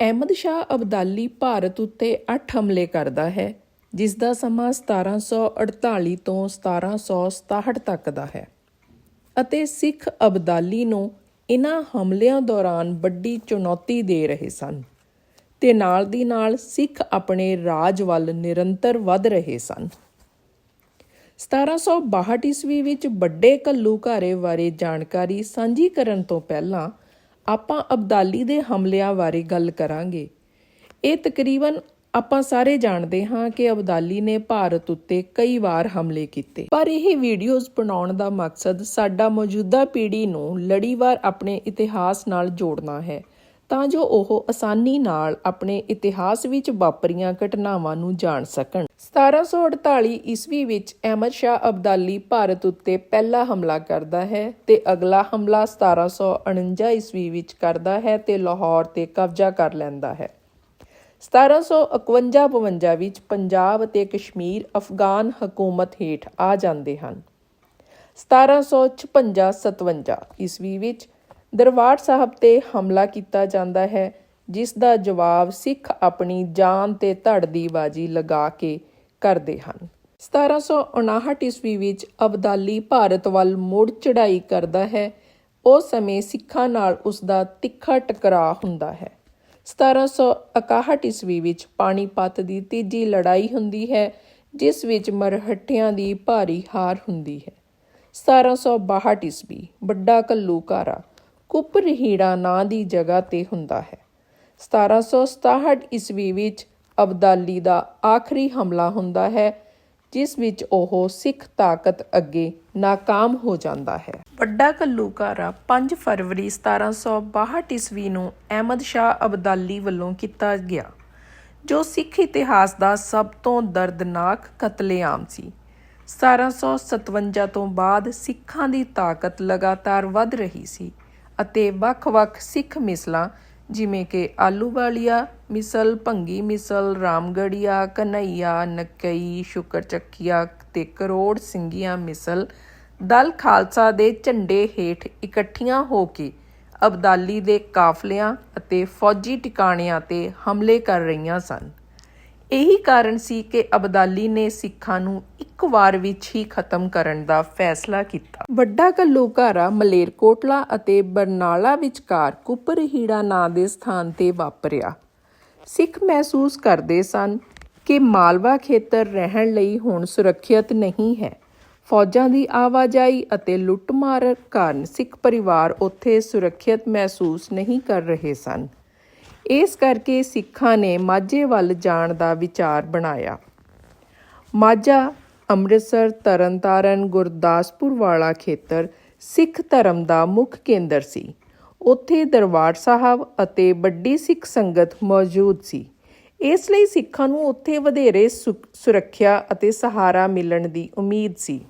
ਅਹਿਮਦ ਸ਼ਾਹ ਅਬਦਾਲੀ ਭਾਰਤ ਉੱਤੇ 8 ਹਮਲੇ ਕਰਦਾ ਹੈ ਜਿਸ ਦਾ ਸਮਾਂ 1748 ਤੋਂ 1767 ਤੱਕ ਦਾ ਹੈ। ਅਤੇ ਸਿੱਖ ਅਬਦਾਲੀ ਨੂੰ ਇਨ੍ਹਾਂ ਹਮਲਿਆਂ ਦੌਰਾਨ ਵੱਡੀ ਚੁਣੌਤੀ ਦੇ ਰਹੇ ਸਨ ਤੇ ਨਾਲ ਦੀ ਨਾਲ ਸਿੱਖ ਆਪਣੇ ਰਾਜ ਵੱਲ ਨਿਰੰਤਰ ਵਧ ਰਹੇ ਸਨ। 1762 ਈਸਵੀ ਵਿੱਚ ਵੱਡੇ ਘੱਲੂਘਾਰੇ ਬਾਰੇ ਜਾਣਕਾਰੀ ਸਾਂਝੀ ਕਰਨ ਤੋਂ ਪਹਿਲਾਂ ਆਪਾਂ ਅਬਦਾਲੀ ਦੇ ਹਮਲਿਆਂ ਬਾਰੇ ਗੱਲ ਕਰਾਂਗੇ। ਇਹ ਤਕਰੀਬਨ ਆਪਾਂ ਸਾਰੇ ਜਾਣਦੇ ਹਾਂ ਕਿ ਅਬਦਾਲੀ ਨੇ ਭਾਰਤ ਉੱਤੇ ਕਈ ਵਾਰ ਹਮਲੇ ਕੀਤੇ। ਪਰ ਇਹ ਵੀਡੀਓਜ਼ ਬਣਾਉਣ ਦਾ ਮਕਸਦ ਸਾਡਾ ਮੌਜੂਦਾ ਪੀੜ੍ਹੀ ਨੂੰ ਲੜੀਵਾਰ ਆਪਣੇ ਇਤਿਹਾਸ ਨਾਲ ਜੋੜਨਾ ਹੈ। ਤਾਂ ਜੋ ਉਹ ਆਸਾਨੀ ਨਾਲ ਆਪਣੇ ਇਤਿਹਾਸ ਵਿੱਚ ਵਾਪਰੀਆਂ ਘਟਨਾਵਾਂ ਨੂੰ ਜਾਣ ਸਕਣ। 1748 ਈਸਵੀ ਵਿੱਚ ਅਹਿਮਦ ਸ਼ਾਹ ਅਬਦਾਲੀ ਭਾਰਤ ਉੱਤੇ ਪਹਿਲਾ ਹਮਲਾ ਕਰਦਾ ਹੈ ਤੇ ਅਗਲਾ ਹਮਲਾ 1749 ਈਸਵੀ ਵਿੱਚ ਕਰਦਾ ਹੈ ਤੇ ਲਾਹੌਰ ਤੇ ਕਬਜ਼ਾ ਕਰ ਲੈਂਦਾ ਹੈ। 1751-52 ਵਿੱਚ ਪੰਜਾਬ ਅਤੇ ਕਸ਼ਮੀਰ ਅਫਗਾਨ ਹਕੂਮਤ ਹੇਠ ਆ ਜਾਂਦੇ ਹਨ। 1756-57 ਈਸਵੀ ਵਿੱਚ ਦਰਬਾਰ ਸਾਹਿਬ ਤੇ ਹਮਲਾ ਕੀਤਾ ਜਾਂਦਾ ਹੈ, ਜਿਸ ਦਾ ਜਵਾਬ ਸਿੱਖ ਆਪਣੀ ਜਾਨ ਤੇ ਧੜ ਦੀ ਬਾਜੀ ਲਗਾ ਕੇ ਕਰਦੇ ਹਨ। 1759 ਈਸਵੀ ਵਿੱਚ ਅਬਦਾਲੀ ਭਾਰਤ ਵੱਲ ਮੁੜ ਚੜ੍ਹਾਈ ਕਰਦਾ ਹੈ। ਉਸ ਸਮੇਂ ਸਿੱਖਾਂ ਨਾਲ ਉਸ ਦਾ ਤਿੱਖਾ ਟਕਰਾਅ ਹੁੰਦਾ ਹੈ। 1761 ਈਸਵੀ ਵਿੱਚ ਪਾਣੀਪਤ ਦੀ ਤੀਜੀ ਲੜਾਈ ਹੁੰਦੀ ਹੈ, ਜਿਸ ਵਿੱਚ ਮਰਹੱਟਿਆਂ ਦੀ ਭਾਰੀ ਹਾਰ ਹੁੰਦੀ ਹੈ। 1762 ਈਸਵੀ, ਵੱਡਾ ਕੁੱਪ ਰਹੀੜਾ ਨਾਂ ਦੀ ਜਗ੍ਹਾ ਤੇ ਹੁੰਦਾ ਹੈ। 1767 ਈਸਵੀ ਵਿੱਚ ਅਬਦਾਲੀ ਦਾ ਆਖਰੀ ਹਮਲਾ ਹੁੰਦਾ ਹੈ, ਜਿਸ ਵਿੱਚ ਉਹ ਸਿੱਖ ਤਾਕਤ ਅੱਗੇ ناکਾਮ ਹੋ ਜਾਂਦਾ ਹੈ। ਵੱਡਾ ਕੱਲੂਕਾਰਾ 5 ਫਰਵਰੀ 1762 ਈਸਵੀ ਨੂੰ ਅਹਿਮਦ ਸ਼ਾਹ ਅਬਦਾਲੀ ਵੱਲੋਂ ਕੀਤਾ ਗਿਆ, ਜੋ ਸਿੱਖ ਇਤਿਹਾਸ ਦਾ ਸਭ ਤੋਂ ਦਰਦਨਾਕ ਕਤਲੇਆਮ ਸੀ। 1757 ਤੋਂ ਬਾਅਦ ਸਿੱਖਾਂ ਦੀ ਤਾਕਤ ਲਗਾਤਾਰ ਵੱਧ ਰਹੀ ਸੀ। ਅਤੇ ਵੱਖ-ਵੱਖ ਸਿੱਖ ਮਿਸਲਾਂ, ਜਿਵੇਂ ਕਿ ਆਲੂਵਾਲੀਆ ਮਿਸਲ, ਭੰਗੀ ਮਿਸਲ, ਰਾਮਗੜੀਆ, ਕਨਈਆ, ਨਕਈ, ਸ਼ੁਕਰਚੱਕੀਆ ਤੇ ਕਰੋੜ ਸਿੰਘੀਆਂ ਮਿਸਲ ਦਲ ਖਾਲਸਾ ਦੇ ਝੰਡੇ ਹੇਠ ਇਕੱਠੀਆਂ ਹੋ ਕੇ ਅਬਦਾਲੀ ਦੇ ਕਾਫਲਿਆਂ ਅਤੇ ਫੌਜੀ ਟਿਕਾਣਿਆਂ ਤੇ ਹਮਲੇ ਕਰ ਰਹੀਆਂ ਸਨ। ਇਹੀ ਕਾਰਨ ਸੀ ਕਿ ਅਬਦਾਲੀ ਨੇ ਸਿੱਖਾਂ ਨੂੰ ਇੱਕ ਵਾਰ ਵਿੱਚ ਹੀ ਖਤਮ ਕਰਨ ਦਾ ਫੈਸਲਾ ਕੀਤਾ। ਵੱਡਾ ਘੱਲੂਘਾਰਾ ਮਲੇਰਕੋਟਲਾ ਅਤੇ ਬਰਨਾਲਾ ਵਿਚਕਾਰ ਕੁਪਰਹੀੜਾ ਨਾਂ ਦੇ ਸਥਾਨ ਤੇ ਵਾਪਰਿਆ। ਸਿੱਖ ਮਹਿਸੂਸ ਕਰਦੇ ਸਨ ਕਿ ਮਾਲਵਾ ਖੇਤਰ ਰਹਿਣ ਲਈ ਹੁਣ ਸੁਰੱਖਿਅਤ ਨਹੀਂ ਹੈ। ਫੌਜਾਂ ਦੀ ਆਵਾਜਾਈ ਅਤੇ ਲੁੱਟਮਾਰ ਕਾਰਨ ਸਿੱਖ ਪਰਿਵਾਰ ਉੱਥੇ ਸੁਰੱਖਿਅਤ ਮਹਿਸੂਸ ਨਹੀਂ ਕਰ ਰਹੇ ਸਨ। ਇਸ ਕਰਕੇ ਸਿੱਖਾਂ ਨੇ ਮਾਝੇ ਵੱਲ ਜਾਣ ਦਾ ਵਿਚਾਰ ਬਣਾਇਆ। ਮਾਝਾ, ਅੰਮ੍ਰਿਤਸਰ, ਤਰਨਤਾਰਨ, ਗੁਰਦਾਸਪੁਰ ਵਾਲਾ ਖੇਤਰ ਸਿੱਖ ਧਰਮ ਦਾ ਮੁੱਖ ਕੇਂਦਰ ਸੀ। ਉੱਥੇ ਦਰਬਾਰ ਸਾਹਿਬ ਅਤੇ ਵੱਡੀ ਸਿੱਖ ਸੰਗਤ ਮੌਜੂਦ ਸੀ। ਇਸ ਲਈ ਸਿੱਖਾਂ ਨੂੰ ਉੱਥੇ ਵਧੇਰੇ ਸੁਰੱਖਿਆ ਅਤੇ ਸਹਾਰਾ ਮਿਲਣ ਦੀ ਉਮੀਦ ਸੀ।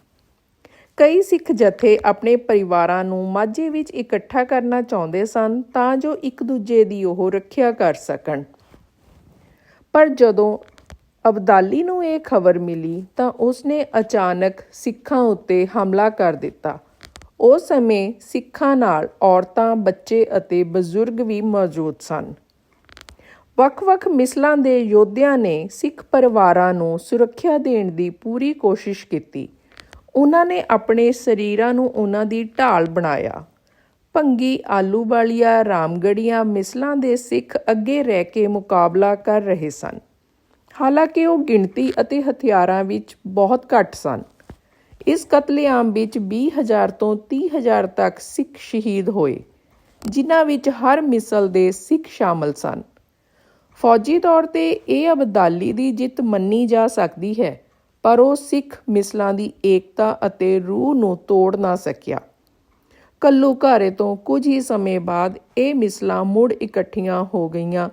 ਕਈ ਸਿੱਖ ਜਥੇ ਆਪਣੇ ਪਰਿਵਾਰਾਂ ਨੂੰ ਮਾਝੇ ਵਿੱਚ ਇਕੱਠਾ ਕਰਨਾ ਚਾਹੁੰਦੇ ਸਨ ਤਾਂ ਜੋ ਇੱਕ ਦੂਜੇ ਦੀ ਉਹ ਰੱਖਿਆ ਕਰ ਸਕਣ। ਪਰ ਜਦੋਂ ਅਬਦਾਲੀ ਨੂੰ ਇਹ ਖਬਰ ਮਿਲੀ ਤਾਂ ਉਸਨੇ ਅਚਾਨਕ ਸਿੱਖਾਂ ਉੱਤੇ ਹਮਲਾ ਕਰ ਦਿੱਤਾ। ਉਸ ਸਮੇਂ ਸਿੱਖਾਂ ਨਾਲ ਔਰਤਾਂ, ਬੱਚੇ ਅਤੇ ਬਜ਼ੁਰਗ ਵੀ ਮੌਜੂਦ ਸਨ। ਵੱਖ-ਵੱਖ ਮਿਸਲਾਂ ਦੇ ਯੋਧਿਆਂ ਨੇ ਸਿੱਖ ਪਰਿਵਾਰਾਂ ਨੂੰ ਸੁਰੱਖਿਆ ਦੇਣ ਦੀ ਪੂਰੀ ਕੋਸ਼ਿਸ਼ ਕੀਤੀ। ਉਹਨਾਂ ਨੇ ਆਪਣੇ ਸਰੀਰਾਂ ਨੂੰ ਉਹਨਾਂ ਦੀ ਢਾਲ ਬਣਾਇਆ। ਭੰਗੀ ਆਲੂ ਵਾਲੀਆਂ ਰਾਮਗੜੀਆਂ ਮਿਸਲਾਂ ਦੇ ਸਿੱਖ ਅੱਗੇ ਰਹਿ ਕੇ ਮੁਕਾਬਲਾ ਕਰ ਰਹੇ ਸਨ। ਹਾਲਾਂਕਿ ਉਹ ਗਿਣਤੀ ਅਤੇ ਹਥਿਆਰਾਂ ਵਿੱਚ ਬਹੁਤ ਘੱਟ ਸਨ। ਇਸ ਕਤਲੇਆਮ ਵਿੱਚ 20000 ਤੋਂ 30000 ਤੱਕ ਸਿੱਖ ਸ਼ਹੀਦ ਹੋਏ, ਜਿਨ੍ਹਾਂ ਵਿੱਚ ਹਰ ਮਿਸਲ ਦੇ ਸਿੱਖ ਸ਼ਾਮਲ ਸਨ। ਫੌਜੀ ਤੌਰ ਤੇ ਇਹ ਅਬਦਾਲੀ ਦੀ ਜਿੱਤ ਮੰਨੀ ਜਾ ਸਕਦੀ ਹੈ। ਪਰ ਉਹ ਸਿੱਖ ਮਿਸਲਾਂ ਦੀ ਏਕਤਾ ਅਤੇ ਰੂਹ ਨੂੰ ਤੋੜ ਨਾ ਸਕਿਆ। ਘੱਲੂਘਾਰੇ ਤੋਂ ਕੁਝ ਹੀ ਸਮੇਂ ਬਾਅਦ ਇਹ ਮਿਸਲਾਂ ਮੁੜ ਇਕੱਠੀਆਂ ਹੋ ਗਈਆਂ।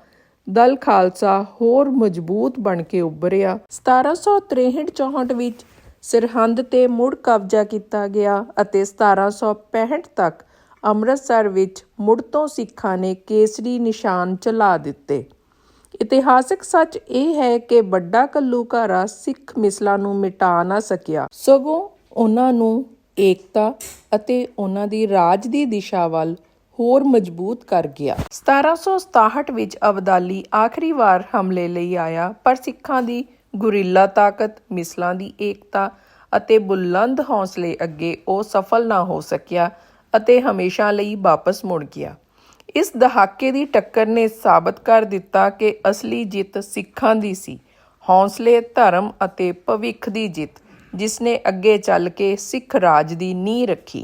ਦਲ ਖਾਲਸਾ ਹੋਰ ਮਜ਼ਬੂਤ ਬਣ ਕੇ ਉੱਭਰਿਆ। 1763-64 ਵਿੱਚ ਸਰਹੰਦ ਤੇ ਮੁੜ ਕਬਜ਼ਾ ਕੀਤਾ ਗਿਆ ਅਤੇ 1765 ਤੱਕ ਅੰਮ੍ਰਿਤਸਰ ਵਿੱਚ ਮੁੜ ਤੋਂ ਸਿੱਖਾਂ ਨੇ ਕੇਸਰੀ ਨਿਸ਼ਾਨ ਚਲਾ ਦਿੱਤੇ। ਇਤਿਹਾਸਕ ਸੱਚ ਇਹ ਹੈ ਕਿ ਵੱਡਾ ਘੱਲੂਘਾਰਾ ਸਿੱਖ ਮਿਸਲਾਂ ਨੂੰ ਮਿਟਾ ਨਾ ਸਕਿਆ। ਸਗੋਂ ਉਹਨਾਂ ਨੂੰ ਏਕਤਾ ਅਤੇ ਉਹਨਾਂ ਦੀ ਰਾਜ ਦੀ ਦਿਸ਼ਾ ਵੱਲ ਹੋਰ ਮਜ਼ਬੂਤ ਕਰ ਗਿਆ। 1767 ਵਿੱਚ ਅਬਦਾਲੀ ਆਖਰੀ ਵਾਰ ਹਮਲੇ ਲਈ ਆਇਆ, ਪਰ ਸਿੱਖਾਂ ਦੀ ਗੁਰਿੱਲਾ ਤਾਕਤ, ਮਿਸਲਾਂ ਦੀ ਏਕਤਾ ਅਤੇ ਬੁਲੰਦ ਹੌਸਲੇ ਅੱਗੇ ਉਹ ਸਫਲ ਨਾ ਹੋ ਸਕਿਆ ਅਤੇ ਹਮੇਸ਼ਾ ਲਈ ਵਾਪਸ ਮੁੜ ਗਿਆ। ਇਸ ਦਹਾਕੇ ਦੀ ਟੱਕਰ ਨੇ ਸਾਬਤ ਕਰ ਦਿੱਤਾ ਕਿ ਅਸਲੀ ਜਿੱਤ ਸਿੱਖਾਂ ਦੀ ਸੀ। ਹੌਸਲੇ, ਧਰਮ ਅਤੇ ਭਵਿੱਖ ਦੀ ਜਿੱਤ, ਜਿਸ ਨੇ ਅੱਗੇ ਚੱਲ ਕੇ ਸਿੱਖ ਰਾਜ ਦੀ ਨੀਂਹ ਰੱਖੀ।